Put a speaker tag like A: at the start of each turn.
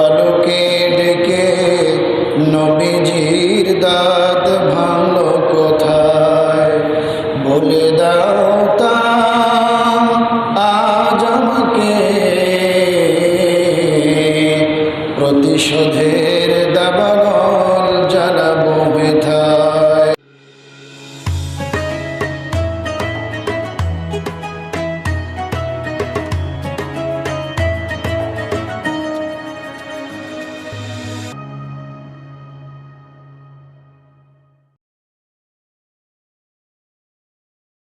A: বলব ডেকে নবীজির দাঁত ভালো কোথায়? বলে দাও তাম আজ প্রতিশোধের জ্বালাব